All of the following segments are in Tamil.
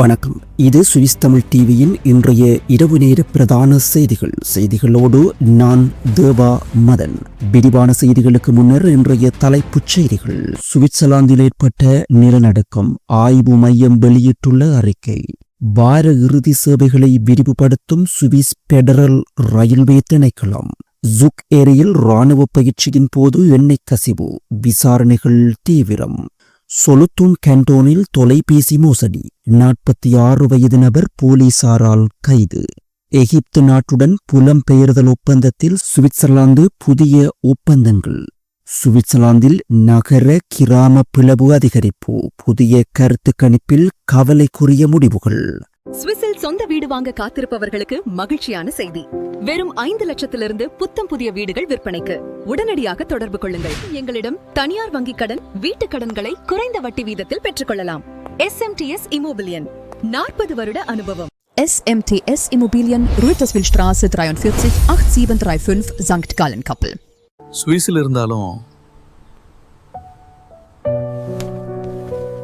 வணக்கம். இது சுவிஸ் தமிழ் டிவியின் இன்றைய இரவு நேர பிரதான செய்திகள். செய்திகளோடு நான் தேவா மதன். விரிவான செய்திகளுக்கு முன்னர் இன்றைய தலைப்புச் செய்திகள். சுவிட்சர்லாந்தில் ஏற்பட்ட நிலநடுக்கம் ஆய்வு மையம் வெளியிட்டுள்ள அறிக்கை. வார இறுதி சேவைகளை விரிவுபடுத்தும் சுவிஸ் பெடரல் ரயில்வே திணைக்களம். ஜுக் ஏரியில் ராணுவ பயிற்சியின் போது எண்ணெய் கசிவு. விசாரணைகள் தீவிரம். சொலுத்தும் கேண்டோனில் தொலைபேசி மோசடி. நாற்பத்தி ஆறு வயது நபர் போலீசாரால் கைது. எகிப்து நாட்டுடன் புலம்பெயர்தல் ஒப்பந்தத்தில் சுவிட்சர்லாந்து புதிய ஒப்பந்தங்கள். சுவிட்சர்லாந்தில் நகர கிராம பிளவு அதிகரிப்பு. புதிய கருத்து கணிப்பில் கவலைக்குரிய முடிவுகள். சுவிஸில் சொந்த வீடு வாங்க காத்திருப்பவர்களுக்கு மகிழ்ச்சியான செய்தி. வெறும் ஐந்து லட்சத்திலிருந்து புத்தம் புதிய வீடுகள் விற்பனைக்கு. உடனடியாக தொடர்பு கொள்ளுங்கள். எங்களிடம் தனியார் வங்கி கடன் வீட்டுக் கடன்களை குறைந்த வட்டி வீதத்தில் பெற்றுக்கொள்ளலாம். எஸ்எம்டிஎஸ் இமோபிலியன் நாற்பது வருட அனுபவம். SMTS Immobilien, Rüterswillstraße 43 8735 St. Gallen Kappel. சுவிஸில் இருந்தாலும்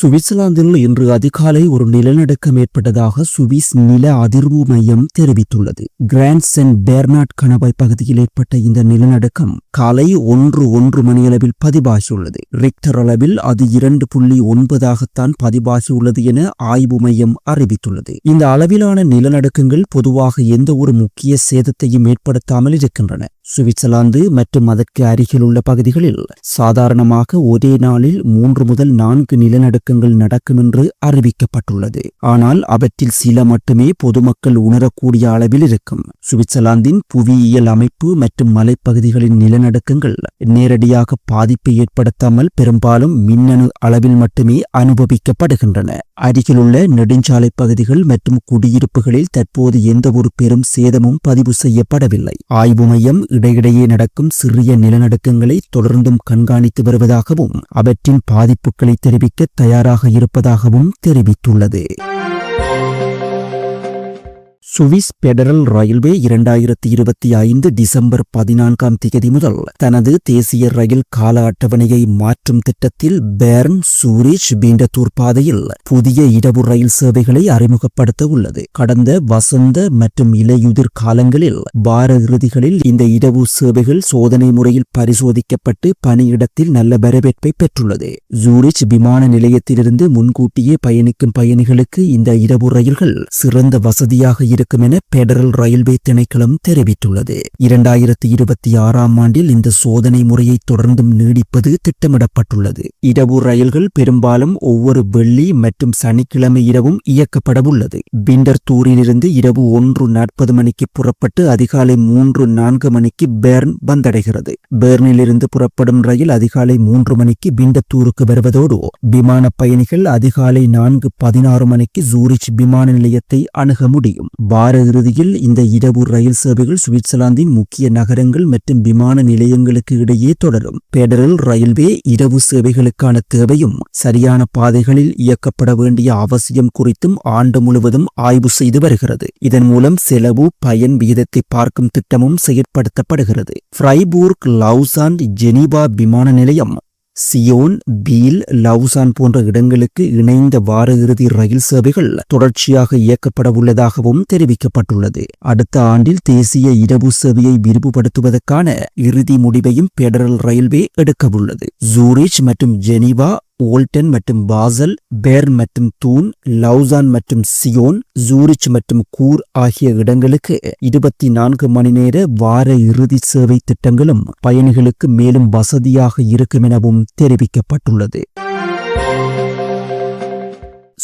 சுவிட்சர்லாந்தில் இன்று அதிகாலை ஒரு நிலநடுக்கம் ஏற்பட்டதாக சுவிஸ் நில அதிர்வு மையம் தெரிவித்துள்ளது. கிராண்ட் சென்ட் பேர்னாட் கணவாய் பகுதியில் ஏற்பட்ட இந்த நிலநடுக்கம் காலை ஒன்று ஒன்று மணியளவில் பதிவாகியுள்ளது. ரிக்டர் அளவில் அது இரண்டு புள்ளி ஒன்பதாகத்தான் பதிவாகியுள்ளது என ஆய்வு மையம் அறிவித்துள்ளது. இந்த அளவிலான நிலநடுக்கங்கள் பொதுவாக எந்த ஒரு முக்கிய சேதத்தையும் ஏற்படுத்தாமல் இருக்கின்றன. சுவிட்சர்லாந்து மற்றும் அதற்கு அருகிலுள்ள பகுதிகளில் சாதாரணமாக ஒரே நாளில் மூன்று முதல் நான்கு நிலநடுக்கங்கள் நடக்கும் என்று அறிவிக்கப்பட்டுள்ளது. ஆனால் அவற்றில் சில மட்டுமே பொதுமக்கள் உணரக்கூடிய அளவில் இருக்கும். சுவிட்சர்லாந்தின் புவியியல் அமைப்பு மற்றும் மலைப்பகுதிகளின் நிலநடுக்கங்கள் நேரடியாக பாதிப்பை ஏற்படுத்தாமல் பெரும்பாலும் மின்னணு அளவில் மட்டுமே அனுபவிக்கப்படுகின்றன. அருகிலுள்ள நெடுஞ்சாலை பகுதிகள் மற்றும் குடியிருப்புகளில் தற்போது எந்தவொரு பெரும் சேதமும் பதிவு செய்யப்படவில்லை. ஆய்வு மையம் இடையிடையே நடக்கும் சிறிய நிலநடுக்கங்களை தொடர்ந்தும் கண்காணித்து வருவதாகவும் அவற்றின் பாதிப்புகளை தெரிவிக்க தயாராக இருப்பதாகவும் தெரிவித்துள்ளது. சுவிஸ் பெடரல் ரயில்வே இரண்டாயிரத்தி இருபத்தி ஐந்து டிசம்பர் பதினான்காம் தேதி முதல் தனது தேசிய ரயில் கால அட்டவணையை மாற்றும் திட்டத்தில் பேர்ன் சூரிச் பீண்டத்தூர் பாதையில் புதிய இடவு ரயில் சேவைகளை அறிமுகப்படுத்த உள்ளது. கடந்த வசந்த மற்றும் இலையுதிர் காலங்களில் வார இறுதிகளில் இந்த இடவு சேவைகள் சோதனை முறையில் பரிசோதிக்கப்பட்டு பணியிடத்தில் நல்ல வரவேற்பை பெற்றுள்ளது. ஜூரிச் விமான நிலையத்திலிருந்து முன்கூட்டியே பயணிக்கும் பயணிகளுக்கு இந்த இடவு ரயில்கள் சிறந்த வசதியாக இருக்கும் என பெடரல் ரயில்வே திணைக்களம் தெரிவித்துள்ளது. இரண்டாயிரத்தி இருபத்தி ஆறாம் ஆண்டில் இந்த சோதனை முறையை தொடர்ந்தும் நீடிப்பது திட்டமிடப்பட்டுள்ளது. இரவு ரயில்கள் பெரும்பாலும் ஒவ்வொரு வெள்ளி மற்றும் சனிக்கிழமை இரவும் இயக்கப்படவுள்ளது. பிண்டர்தூரிலிருந்து இரவு ஒன்று நாற்பது மணிக்கு புறப்பட்டு அதிகாலை மூன்று நான்கு மணிக்கு பேர்ன் வந்தடைகிறது. பேர்னிலிருந்து புறப்படும் ரயில் அதிகாலை மூன்று மணிக்கு பிண்டத்தூருக்கு வருவதோடு விமான பயணிகள் அதிகாலை நான்கு பதினாறு மணிக்கு ஜூரிச் விமான நிலையத்தை அணுக முடியும். வார இறுதியில் இந்த இரவு ரயில் சேவைகள் சுவிட்சர்லாந்தின் முக்கிய நகரங்கள் மற்றும் விமான நிலையங்களுக்கு இடையே தொடரும். பெடரல் ரயில்வே இரவு சேவைகளுக்கான தேவையும் சரியான பாதைகளில் இயக்கப்பட வேண்டிய அவசியம் குறித்தும் ஆண்டு முழுவதும் ஆய்வு செய்து வருகிறது. இதன் மூலம் செலவு பயன் விகிதத்தை பார்க்கும் திட்டமும் செயற்படுத்தப்படுகிறது. ஃப்ரைபூர்க் லவுசான் ஜெனீவா விமான நிலையம் சியோன் பீல் லவுசான் போன்ற இடங்களுக்கு இணைந்த வார இறுதி ரயில் சேவைகள் தொடர்ச்சியாக இயக்கப்பட உள்ளதாகவும் தெரிவிக்கப்பட்டுள்ளது. அடுத்த ஆண்டில் தேசிய இரவு சேவையை விரிவுபடுத்துவதற்கான இறுதி முடிவையும் பெடரல் ரயில்வே எடுக்கவுள்ளது ஜூரிச் மற்றும் ஜெனீவா ஓல்டன் மற்றும் பாசல் பேர்ன் மற்றும் தூன் லவுசான் மற்றும் சியோன் ஜூரிச் மற்றும் கூர் ஆகிய இடங்களுக்கு இருபத்தி நான்கு மணி நேர வார இறுதி சேவை திட்டங்களும் பயணிகளுக்கு மேலும் வசதியாக இருக்கும் எனவும் தெரிவிக்கப்பட்டுள்ளது.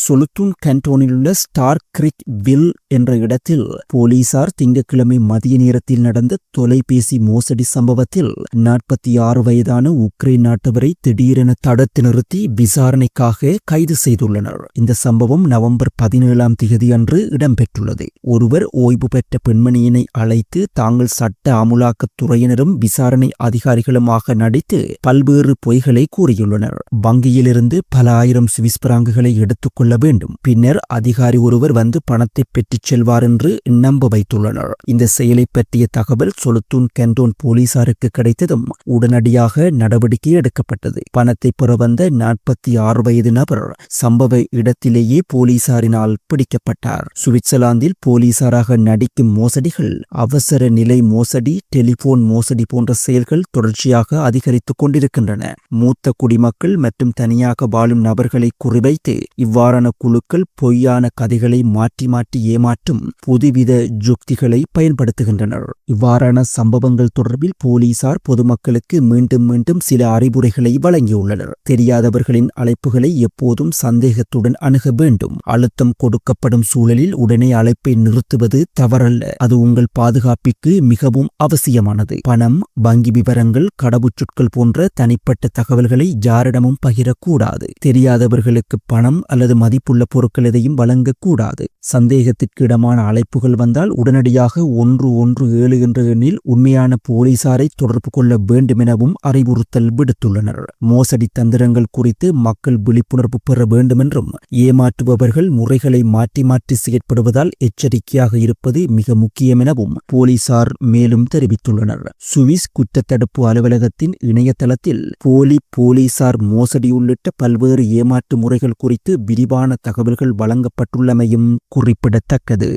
சொலுத்துன் கண்டோனில் உள்ள ஸ்டார் கிரிக் வில் என்ற இடத்தில் போலீசார் திங்கட்கிழமை மதிய நேரத்தில் நடந்த தொலைபேசி மோசடி சம்பவத்தில் நாற்பத்தி ஆறு வயதான உக்ரைன் நாட்டவரை திடீரென தடுத்து நிறுத்தி விசாரணைக்காக கைது செய்துள்ளனர். இந்த சம்பவம் நவம்பர் பதினேழாம் தேதி அன்று இடம்பெற்றுள்ளது. ஒருவர் ஓய்வு பெற்ற பெண்மணியினை அழைத்து தாங்கள் சட்ட அமுலாக்கத்துறையினரும் விசாரணை அதிகாரிகளுமாக நடித்து பல்வேறு பொய்களை கூறியுள்ளனர். வங்கியிலிருந்து பல ஆயிரம் சுவிஸ் பிராங்குகளை எடுத்துக்கொள்ள வேண்டும். பின்னர் அதிகாரி ஒருவர் வந்து பணத்தை பெற்றுச் செல்வார் என்று நம்ப வைத்துள்ளனர். இந்த செயலை பற்றிய தகவல் சொலுத்தூன் கென்டோன் போலீசாருக்கு கிடைத்ததும் உடனடியாக நடவடிக்கை எடுக்கப்பட்டது. பணத்தை பெற வந்த நாற்பத்தி ஆறு வயது நபர் சம்பவ இடத்திலேயே போலீசாரினால் பிடிக்கப்பட்டார். சுவிட்சர்லாந்தில் போலீசாராக நடிக்கும் மோசடிகள் அவசர நிலை மோசடி டெலிபோன் மோசடி போன்ற செயல்கள் தொடர்ச்சியாக அதிகரித்துக் கொண்டிருக்கின்றன. மூத்த குடிமக்கள் மற்றும் தனியாக வாழும் நபர்களை குறிவைத்து இவ்வாறு இவ்வாறான குழுக்கள் பொய்யான கதைகளை மாற்றி மாற்றி ஏமாற்றும் புதுவித ஜுக்திகளை பயன்படுத்துகின்றனர். இவ்வாறான சம்பவங்கள் தொடர்பில் போலீசார் பொதுமக்களுக்கு மீண்டும் மீண்டும் சில அறிவுரைகளை வழங்கியுள்ளனர். தெரியாதவர்களின் அழைப்புகளை எப்போதும் சந்தேகத்துடன் அணுக வேண்டும். அழுத்தம் கொடுக்கப்படும் சூழலில் உடனே அழைப்பை நிறுத்துவது தவறல்ல. அது உங்கள் பாதுகாப்பிற்கு மிகவும் அவசியமானது. பணம் வங்கி விவரங்கள் கடவுச்சொற்கள் போன்ற தனிப்பட்ட தகவல்களை யாரிடமும் பகிரக்கூடாது. தெரியாதவர்களுக்கு பணம் அல்லது மதிப்புள்ள பொருட்கள் எதையும் வழங்கக்கூடாது. சந்தேகத்திற்கு இடமான அழைப்புகள் வந்தால் உடனடியாக ஒன்று ஒன்று ஏழு என்ற எண்ணில் உண்மையான போலீசாரை தொடர்பு கொள்ள வேண்டும் எனவும் அறிவுறுத்தல் விடுத்துள்ளனர். மோசடி தந்திரங்கள் குறித்து மக்கள் விழிப்புணர்வு பெற வேண்டுமென்றும் ஏமாற்றுபவர்கள் முறைகளை மாற்றி மாற்றி செயற்படுவதால் எச்சரிக்கையாக இருப்பது மிக முக்கியம் எனவும் போலீசார் மேலும் தெரிவித்துள்ளனர். சுவிஸ் குற்றத்தடுப்பு அலுவலகத்தின் இணையதளத்தில் போலி போலீசார் மோசடி உள்ளிட்ட பல்வேறு ஏமாற்று முறைகள் குறித்து விரிவான தகவல்கள் வழங்கப்பட்டுள்ளமையும் குறிப்பிடத்தக்கது.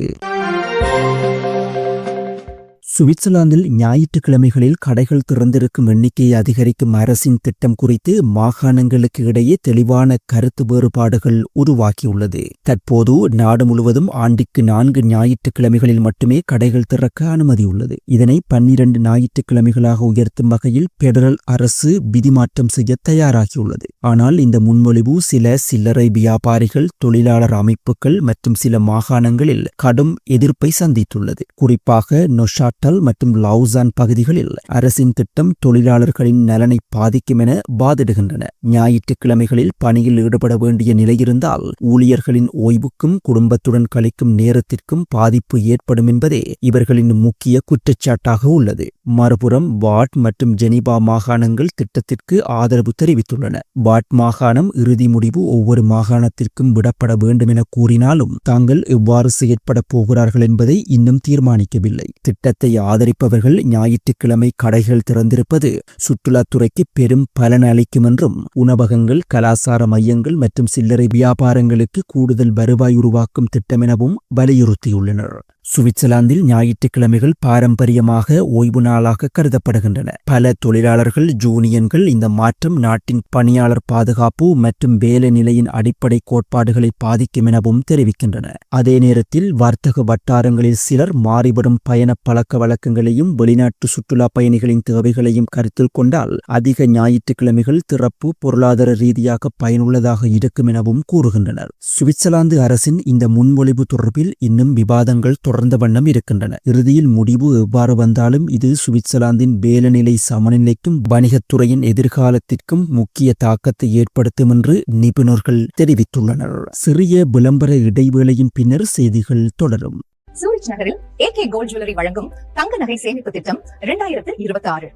சுவிட்சர்லாந்தில் ஞாயிற்றுக்கிழமைகளில் கடைகள் திறந்திருக்கும் எண்ணிக்கையை அதிகரிக்கும் அரசின் திட்டம் குறித்து மாகாணங்களுக்கு இடையே தெளிவான கருத்து வேறுபாடுகள் உருவாக்கியுள்ளது தற்போது நாடு முழுவதும் ஆண்டிற்கு நான்கு ஞாயிற்றுக்கிழமைகளில் மட்டுமே கடைகள் திறக்க அனுமதி உள்ளது இதனை பன்னிரண்டு ஞாயிற்றுக்கிழமைகளாக உயர்த்தும் வகையில் பெடரல் அரசு விதிமாற்றம் செய்ய தயாராகியுள்ளது. ஆனால் இந்த முன்மொழிவு சில சில்லறை வியாபாரிகள் தொழிலாளர் அமைப்புகள் மற்றும் சில மாகாணங்களில் கடும் எதிர்ப்பை சந்தித்துள்ளது. குறிப்பாக நொஷாட் நொஷாட்டல் மற்றும் லவுசான் பகுதிகளில் அரசின் திட்டம் தொழிலாளர்களின் நலனை பாதிக்கும் என வாதிடுகின்றன. ஞாயிற்றுக்கிழமைகளில் பணியில் ஈடுபட வேண்டிய நிலை இருந்தால் ஊழியர்களின் ஓய்வுக்கும் குடும்பத்துடன் கழிக்கும் நேரத்திற்கும் பாதிப்பு ஏற்படும் என்பதே இவர்களின் முக்கிய குற்றச்சாட்டாக உள்ளது. மறுபுறம் வாட் மற்றும் ஜெனிபா மாகாணங்கள் திட்டத்திற்கு ஆதரவு தெரிவித்துள்ளன. வாட் மாகாணம் இறுதி முடிவு ஒவ்வொரு மாகாணத்திற்கும் விடப்பட வேண்டும் என கூறினாலும் தாங்கள் எவ்வாறு செயற்பட போகிறார்கள் என்பதை இன்னும் தீர்மானிக்கவில்லை. திட்டத்தை ஆதரிப்பவர்கள் ஞாயிற்றுக்கிழமை கடைகள் திறந்திருப்பது சுற்றுலாத்துறைக்கு பெரும் பலன் அளிக்கும் என்றும் உணவகங்கள் கலாசார மையங்கள் மற்றும் சில்லறை வியாபாரங்களுக்கு கூடுதல் வருவாய் உருவாக்கும் திட்டமெனவும் வலியுறுத்தியுள்ளனர். சுவிட்சர்லாந்தில் ஞாயிற்றுக்கிழமைகள் பாரம்பரியமாக ஓய்வு நாளாக கருதப்படுகின்றன. பல தொழிலாளர்கள் ஜூனியன்கள் இந்த மாற்றம் நாட்டின் பணியாளர் பாதுகாப்பு மற்றும் வேலை நிலையின் அடிப்படை கோட்பாடுகளை பாதிக்கும் எனவும் தெரிவிக்கின்றன. அதே நேரத்தில் வர்த்தக வட்டாரங்களில் சிலர் மாறிவரும் பயண பழக்க வழக்கங்களையும் வெளிநாட்டு சுற்றுலா பயணிகளின் தேவைகளையும் கருத்தில் கொண்டால் அதிக ஞாயிற்றுக்கிழமைகள் திறப்பு பொருளாதார ரீதியாக பயனுள்ளதாக இருக்கும் எனவும் கூறுகின்றனர். சுவிட்சர்லாந்து அரசின் இந்த முன்மொழிவு தொடர்பில் இன்னும் விவாதங்கள் தொடர்ந்த வண்ணம் இருக்கின்றன. இறுதியில் முடிவு எவ்வாறு வந்தாலும் இது சுவிட்சர்லாந்தின் வேலைநிலை சமநிலைக்கும் வணிகத்துறையின் எதிர்காலத்திற்கும் முக்கிய தாக்கத்தை ஏற்படுத்தும் என்று நிபுணர்கள் தெரிவித்துள்ளனர். சிறிய விளம்பர இடைவேளையின் பின்னர் செய்திகள் தொடரும். சூரிச் நகரில் ஏகே கோல்ட் ஜுவல்லரி வழங்கும் தங்க நகை சேமிப்பு திட்டம் இரண்டாயிரத்து இருபத்தி ஆறு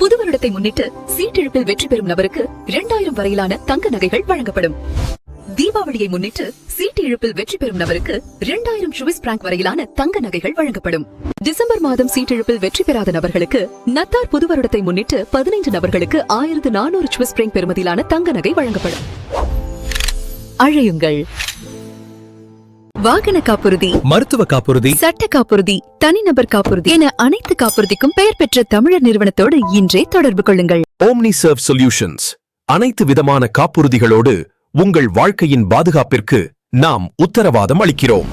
புது வருடத்தை முன்னிட்டு சீட்டிழப்பில் வெற்றி பெறும் நபருக்கு இரண்டாயிரம் வரையிலான தங்க நகைகள் வழங்கப்படும். தீபாவளியை முன்னிட்டு சீட்டு இழுப்பில் வெற்றி பெறும் நபருக்கு இரண்டாயிரம் சுவிஸ் பிராங்க் வரையிலான தங்க நகைகள் வழங்கப்படும். டிசம்பர் மாதம் சீட்டிழப்பில் வெற்றி பெறாத நபர்களுக்கு நத்தார் புது வருடத்தை முன்னிட்டு பதினைந்து நபர்களுக்கு ஆயிரத்து நானூறு சுவிஸ் பிராங்க் பெறுமதியிலான தங்க நகை வழங்கப்படும். அழையுங்கள். வாகன காப்புறுதி மருத்துவ காப்புறுதி சட்ட காப்புறுதி தனிநபர் காப்புறுதி என அனைத்து காப்புறுதிக்கும் பெயர் பெற்ற தமிழர் நிறுவனத்தோடு இன்றே தொடர்பு கொள்ளுங்கள். ஓம்னி சர்வ் சொல்யூஷன்ஸ் அனைத்து விதமான காப்புறுதிகளோடு உங்கள் வாழ்க்கையின் பாதுகாப்பிற்கு நாம் உத்தரவாதம் அளிக்கிறோம்.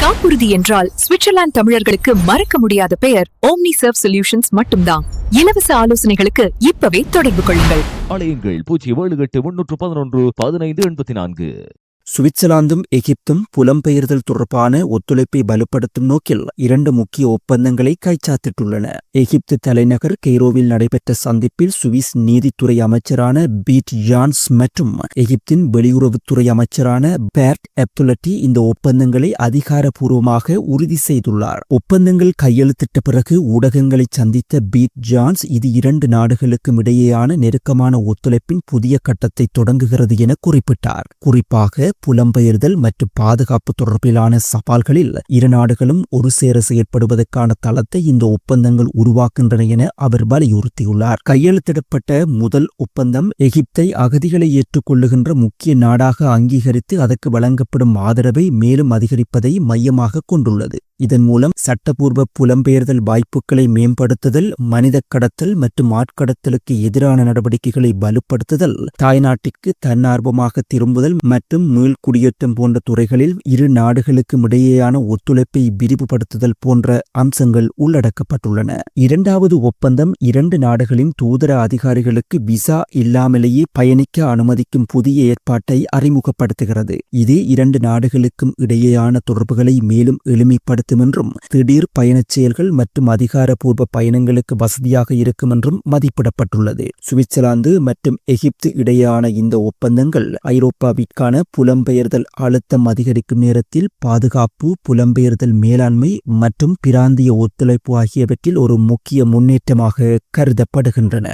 காப்புறுதி என்றால் சுவிட்சர்லாந்து தமிழர்களுக்கு மறக்க முடியாத பெயர் ஓம்னி சர்வ் சொல்யூஷன்ஸ் மட்டும்தான். இலவச ஆலோசனைகளுக்கு இப்பவே தொடர்பு கொள்ளுங்கள். அலையுங்கள் பூஜ்ஜியம் ஏழு எட்டு முன்னூற்று பதினொன்று பதினைந்து எண்பத்தி நான்கு. சுவிட்சர்லாந்தும் எகிப்தும் புலம்பெயர்தல் தொடர்பான ஒத்துழைப்பை வலுப்படுத்தும் நோக்கில் இரண்டு முக்கிய ஒப்பந்தங்களை கைச்சாத்திட்டுள்ளன. எகிப்து தலைநகர் கெய்ரோவில் நடைபெற்ற சந்திப்பில் சுவிஸ் நீதித்துறை அமைச்சரான பீட் ஜான்ஸ் மற்றும் எகிப்தின் வெளியுறவுத்துறை அமைச்சரான பேர்ட் எப்துலட்டி இந்த ஒப்பந்தங்களை அதிகாரப்பூர்வமாக உறுதி செய்துள்ளார். ஒப்பந்தங்கள் கையெழுத்திட்ட பிறகு ஊடகங்களை சந்தித்த பீட் ஜான்ஸ் இது இரண்டு நாடுகளுக்கும் இடையேயான நெருக்கமான ஒத்துழைப்பின் புதிய கட்டத்தை தொடங்குகிறது என குறிப்பிட்டார். குறிப்பாக புலம்பெயர்தல் மற்றும் பாதுகாப்பு தொடர்பிலான சவால்களில் இரு நாடுகளும் ஒரு சேர செயற்படுவதற்கான தளத்தை இந்த ஒப்பந்தங்கள் உருவாக்கின்றன என அவர் வலியுறுத்தியுள்ளார். கையெழுத்திடப்பட்ட முதல் ஒப்பந்தம் எகிப்தை அகதிகளை ஏற்றுக்கொள்ளுகின்ற முக்கிய நாடாக அங்கீகரித்து அதற்கு வழங்கப்படும் ஆதரவை மேலும் அதிகரிப்பதை மையமாக கொண்டுள்ளது. இதன் மூலம் சட்டபூர்வ புலம்பெயர்தல் வாய்ப்புகளை மேம்படுத்துதல் மனித கடத்தல் மற்றும் ஆட்கடத்தலுக்கு எதிரான நடவடிக்கைகளை வலுப்படுத்துதல் தாய்நாட்டிற்கு தன்னார்வமாக திரும்புதல் மற்றும் மீள்குடியேற்றம் போன்ற துறைகளில் இரு நாடுகளுக்கும் இடையேயான ஒத்துழைப்பை விரிவுபடுத்துதல் போன்ற அம்சங்கள் உள்ளடக்கப்பட்டுள்ளன. இரண்டாவது ஒப்பந்தம் இரண்டு நாடுகளின் தூதர அதிகாரிகளுக்கு விசா இல்லாமலேயே பயணிக்க அனுமதிக்கும் புதிய ஏற்பாட்டை அறிமுகப்படுத்துகிறது. இது இரண்டு நாடுகளுக்கும் இடையேயான தொடர்புகளை மேலும் எளிமைப்படுத்தும் என்றும் திடீர் பயணச் செயல்கள் மற்றும் அதிகாரப்பூர்வ பயணங்களுக்கு வசதியாக இருக்கும் என்றும் மதிப்பிடப்பட்டுள்ளது. சுவிட்சர்லாந்து மற்றும் எகிப்து இடையேயான இந்த ஒப்பந்தங்கள் ஐரோப்பாவிற்கான புலம்பெயர்தல் அழுத்தம் அதிகரிக்கும் நேரத்தில் பாதுகாப்பு புலம்பெயர்தல் மேலாண்மை மற்றும் பிராந்திய ஒத்துழைப்பு ஆகியவற்றில் ஒரு முக்கிய முன்னேற்றமாக கருதப்படுகின்றன.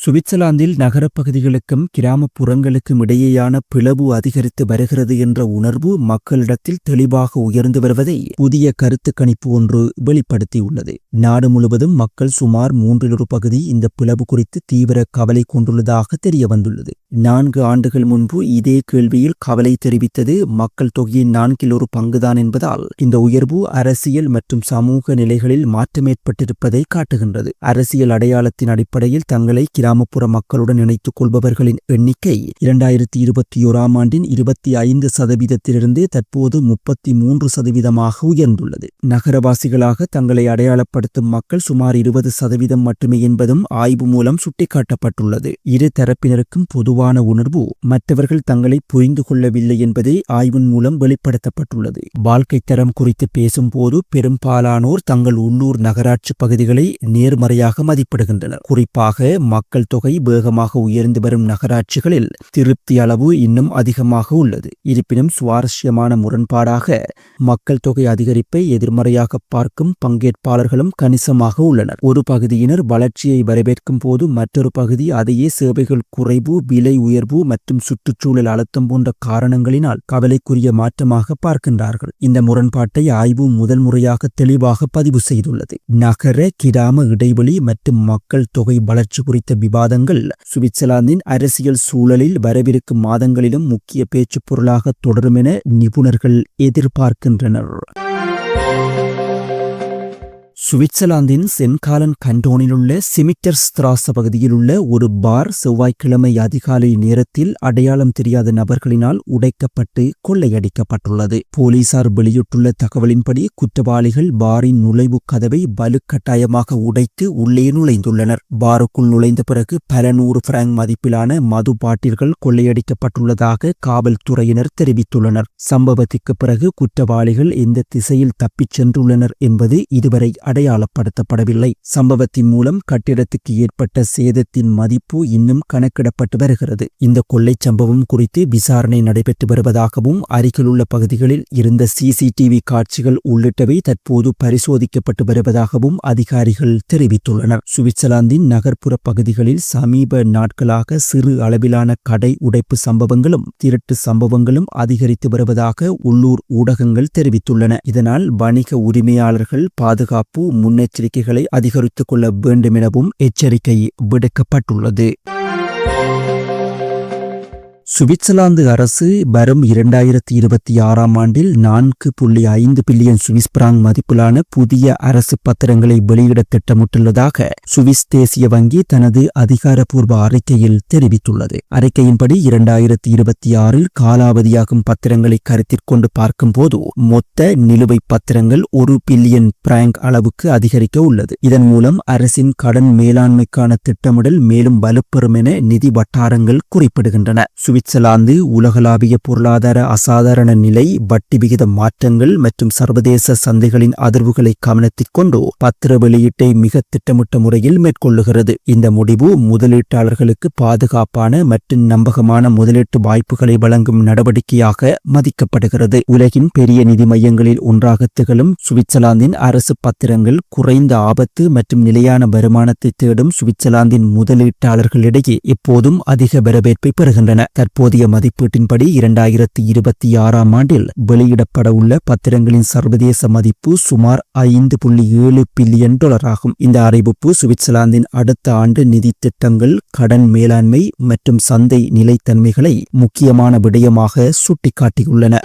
சுவிட்சர்லாந்தில் நகரப்பகுதிகளுக்கும் கிராமப்புறங்களுக்கும் இடையேயான பிளவு அதிகரித்து வருகிறது என்ற உணர்வு மக்களிடத்தில் தெளிவாக உயர்ந்து வருவதை புதிய கருத்து கணிப்பு ஒன்று வெளிப்படுத்தியுள்ளது. நாடு முழுவதும் மக்கள் சுமார் மூன்றிலொரு பகுதி இந்த பிளவு குறித்து தீவிர கவலை கொண்டுள்ளதாக தெரிய வந்துள்ளது நான்கு ஆண்டுகள் முன்பு இதே கேள்வியில் கவலை தெரிவித்தது மக்கள் தொகையின் நான்கில் ஒரு பங்குதான் என்பதால் இந்த உயர்வு அரசியல் மற்றும் சமூக நிலைகளில் மாற்றம் ஏற்பட்டிருப்பதை காட்டுகின்றது. அரசியல் அடையாளத்தின் அடிப்படையில் தங்களை கிராமப்புற மக்களுடன் இணைத்துக் கொள்பவர்களின் எண்ணிக்கை இரண்டாயிரத்தி இருபத்தி ஓராம் ஆண்டின் இருபத்தி ஐந்து சதவீதத்திலிருந்து தற்போது முப்பத்தி மூன்று சதவீதமாக உயர்ந்துள்ளது. நகரவாசிகளாக தங்களை அடையாளப்படுத்தும் மக்கள் சுமார் இருபது சதவீதம் மட்டுமே என்பதும் ஆய்வு மூலம் சுட்டிக்காட்டப்பட்டுள்ளது. இரு தரப்பினருக்கும் பொது பொதுவான உணர்வு மற்றவர்கள் தங்களை புரிந்து கொள்ளவில்லை என்பதே ஆய்வின் மூலம் வெளிப்படுத்தப்பட்டுள்ளது. வாழ்க்கை தரம் குறித்து பேசும்போது பெரும்பாலானோர் தங்கள் உள்ளூர் நகராட்சி பகுதிகளை நேர்மறையாக மதிப்பிடுகின்றனர். குறிப்பாக மக்கள் தொகை வேகமாக உயர்ந்து வரும் நகராட்சிகளில் திருப்தி அளவு இன்னும் அதிகமாக உள்ளது. இருப்பினும் சுவாரஸ்யமான முரண்பாடாக மக்கள் தொகை அதிகரிப்பை எதிர்மறையாக பார்க்கும் பங்கேற்பாளர்களும் கணிசமாக உள்ளனர். ஒரு பகுதியினர் வளர்ச்சியை வரவேற்கும் போது மற்றொரு பகுதி அதையே சேவைகள் குறைவு விலை உயர்வு மற்றும் சுற்றுச்சூழல் அழுத்தம் போன்ற காரணங்களினால் கவலைக்குரிய மாற்றமாக பார்க்கின்றார்கள். இந்த முரண்பாட்டை ஆய்வு முதல் முறையாக தெளிவாக பதிவு செய்துள்ளது. நகர கிராம இடைவெளி மற்றும் மக்கள் தொகை வளர்ச்சி குறித்த விவாதங்கள் சுவிட்சர்லாந்தின் அரசியல் சூழலில் வரவிருக்கும் மாதங்களிலும் முக்கிய பேச்சுப் பொருளாக தொடரும் என நிபுணர்கள் எதிர்பார்க்கின்றனர். சுவிட்சர்லாந்தின் சென்காலன் கண்டோனிலுள்ள சிமிட்டர் ஸ்திராச பகுதியிலுள்ள ஒரு பார் செவ்வாய்க்கிழமை அதிகாலை நேரத்தில் அடையாளம் தெரியாத நபர்களினால் உடைக்கப்பட்டு கொள்ளையடிக்கப்பட்டுள்ளது. போலீசார் வெளியிட்டுள்ள தகவலின்படி குற்றவாளிகள் பாரின் நுழைவு கதவை வலுக்கட்டாயமாக உடைத்து உள்ளே நுழைந்துள்ளனர். பாருக்குள் நுழைந்த பிறகு பல நூறு பிராங்க் மதிப்பிலான மது பாட்டில்கள் கொள்ளையடிக்கப்பட்டுள்ளதாக காவல்துறையினர் தெரிவித்துள்ளனர். சம்பவத்திற்கு பிறகு குற்றவாளிகள் எந்த திசையில் தப்பிச் சென்றுள்ளனர் என்பது இதுவரை அடையாளப்படுத்தப்படவில்லை. சம்பவத்தின் மூலம் கட்டிடத்துக்கு ஏற்பட்ட சேதத்தின் மதிப்பு இன்னும் கணக்கிடப்பட்டு வருகிறது. இந்த கொள்ளைச் சம்பவம் குறித்து விசாரணை நடைபெற்று வருவதாகவும் அருகிலுள்ள பகுதிகளில் இருந்த சிசிடிவி காட்சிகள் உள்ளிட்டவை தற்போது பரிசோதிக்கப்பட்டு வருவதாகவும் அதிகாரிகள் தெரிவித்துள்ளனர். சுவிட்சர்லாந்தின் நகர்ப்புற பகுதிகளில் சமீப நாட்களாக சிறு அளவிலான கடை உடைப்பு சம்பவங்களும் திருட்டு சம்பவங்களும் அதிகரித்து வருவதாக உள்ளூர் ஊடகங்கள் தெரிவித்துள்ளன. இதனால் வணிக உரிமையாளர்கள் பாதுகாப்பு முன்னெச்சரிக்கைகளை அதிகரித்துக் கொள்ள வேண்டும் எனவும் எச்சரிக்கை விடுக்கப்பட்டுள்ளது. சுவிட்சர்லாந்து அரசு வரும் இரண்டாயிரத்தி இருபத்தி ஆறாம் ஆண்டில் நான்கு புள்ளி ஐந்து பில்லியன் சுவிஸ் பிராங் மதிப்பிலான புதிய அரசு பத்திரங்களை வெளியிட திட்டமிட்டுள்ளதாக சுவிஸ் தேசிய வங்கி தனது அதிகாரப்பூர்வ அறிக்கையில் தெரிவித்துள்ளது. அறிக்கையின்படி இரண்டாயிரத்தி இருபத்தி ஆறில் காலாவதியாகும் பத்திரங்களை கருத்தில் கொண்டு பார்க்கும்போது மொத்த நிலுவை பத்திரங்கள் ஒரு பில்லியன் பிராங்க் அளவுக்கு அதிகரிக்க உள்ளது. இதன் மூலம் அரசின் கடன் மேலாண்மைக்கான திட்டமிடல் மேலும் வலுப்பெறும் என நிதி வட்டாரங்கள் குறிப்பிடுகின்றன. சுவிட்சர்லாந்து உலகளாவிய பொருளாதார அசாதாரண நிலை வட்டி விகித மாற்றங்கள் மற்றும் சர்வதேச சந்தைகளின் அதிர்வுகளை கவனத்தில் கொண்டு பத்திர வெளியீட்டை மிக திட்டமிட்ட முறையில் மேற்கொள்ளுகிறது. இந்த முடிவு முதலீட்டாளர்களுக்கு பாதுகாப்பான மற்றும் நம்பகமான முதலீட்டு வாய்ப்புகளை வழங்கும் நடவடிக்கையாக மதிக்கப்படுகிறது. உலகின் பெரிய நிதி மையங்களில் ஒன்றாக திகழும் சுவிட்சர்லாந்தின் அரசு பத்திரங்கள் குறைந்த ஆபத்து மற்றும் நிலையான வருமானத்தை தேடும் சுவிட்சர்லாந்தின் முதலீட்டாளர்களிடையே எப்போதும் அதிக வரவேற்பை பெறுகின்றன. தற்போதைய மதிப்பீட்டின்படி இரண்டாயிரத்தி இருபத்தி ஆறாம் ஆண்டில் வெளியிடப்பட உள்ள பத்திரங்களின் சர்வதேச மதிப்பு சுமார் ஐந்து புள்ளி ஏழு பில்லியன் டாலர் ஆகும் இந்த அறிவிப்பு சுவிட்சர்லாந்தின் அடுத்த ஆண்டு நிதி திட்டங்கள் கடன் மேலாண்மை மற்றும் சந்தை நிலைத்தன்மைகளை முக்கியமான விடயமாக சுட்டிக்காட்டியுள்ளன.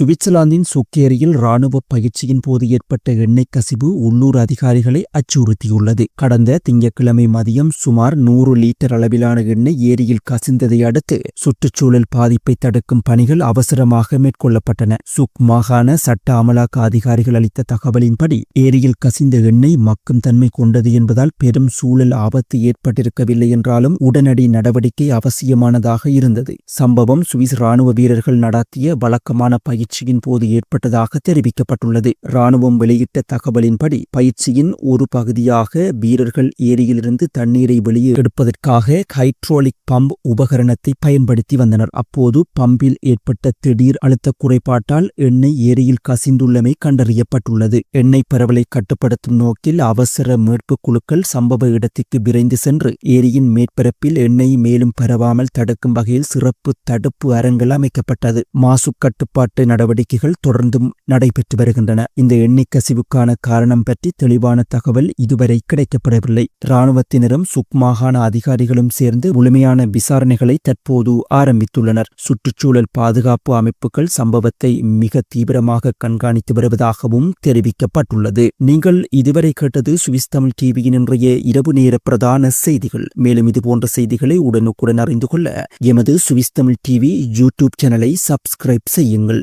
சுவிட்சர்லாந்தின் சுக்கேரியில் ராணுவ பயிற்சியின் போது ஏற்பட்ட எண்ணெய் கசிவு உள்ளூர் அதிகாரிகளை அச்சுறுத்தியுள்ளது. கடந்த திங்கட்கிழமை மதியம் சுமார் நூறு லீட்டர் அளவிலான எண்ணெய் ஏரியில் கசிந்ததை அடுத்து சுற்றுச்சூழல் பாதிப்பை தடுக்கும் பணிகள் அவசரமாக மேற்கொள்ளப்பட்டன. சுக் மாகாண சட்ட அமலாக்க அதிகாரிகள் அளித்த தகவலின்படி ஏரியில் கசிந்த எண்ணெய் மக்கும் தன்மை கொண்டது என்பதால் பெரும் சூழல் ஆபத்து ஏற்பட்டிருக்கவில்லை என்றாலும் உடனடி நடவடிக்கை அவசியமானதாக இருந்தது. சம்பவம் சுவிஸ் ராணுவ வீரர்கள் நடத்திய வழக்கமான பயிற்சி பயிற்சியின் போது ஏற்பட்டதாக தெரிவிக்கப்பட்டுள்ளது. ராணுவம் வெளியிட்ட தகவலின்படி பயிற்சியின் ஒரு பகுதியாக வீரர்கள் ஏரியிலிருந்து தண்ணீரை வெளியே எடுப்பதற்காக ஹைட்ரோலிக் பம்ப் உபகரணத்தை பயன்படுத்தி வந்தனர். அப்போது பம்பில் ஏற்பட்ட திடீர் அழுத்த குறைபாட்டால் எண்ணெய் ஏரியில் கசிந்துள்ளமை கண்டறியப்பட்டுள்ளது. எண்ணெய் பரவலை கட்டுப்படுத்தும் நோக்கில் அவசர மீட்பு குழுக்கள் சம்பவ இடத்திற்கு விரைந்து சென்று ஏரியின் மேற்பரப்பில் எண்ணெய் மேலும் பரவாமல் தடுக்கும் வகையில் சிறப்பு தடுப்பு அரங்கள் அமைக்கப்பட்டது. மாசு கட்டுப்பாட்டு நடவடிக்கைகள் தொடர்ந்தும் நடைபெற்று வருகின்றன. இந்த எண்ணிக்கசிவுக்கான காரணம் பற்றி தெளிவான தகவல் இதுவரை கிடைக்கப்படவில்லை இராணுவத்தினரும் சுக் மாகாண அதிகாரிகளும் சேர்ந்து முழுமையான விசாரணைகளை தற்போது ஆரம்பித்துள்ளனர். சுற்றுச்சூழல் பாதுகாப்பு அமைப்புகள் சம்பவத்தை மிக தீவிரமாக கண்காணித்து வருவதாகவும் தெரிவிக்கப்பட்டுள்ளது. நீங்கள் இதுவரை கேட்டது சுவிஸ் தமிழ் டிவியின் இன்றைய இரவு நேர பிரதான செய்திகள். மேலும் இதுபோன்ற செய்திகளை உடனுக்குடன் அறிந்து கொள்ள எமது சுவிஸ் தமிழ் டிவி யூடியூப் சேனலை சப்ஸ்கிரைப் செய்யுங்கள்.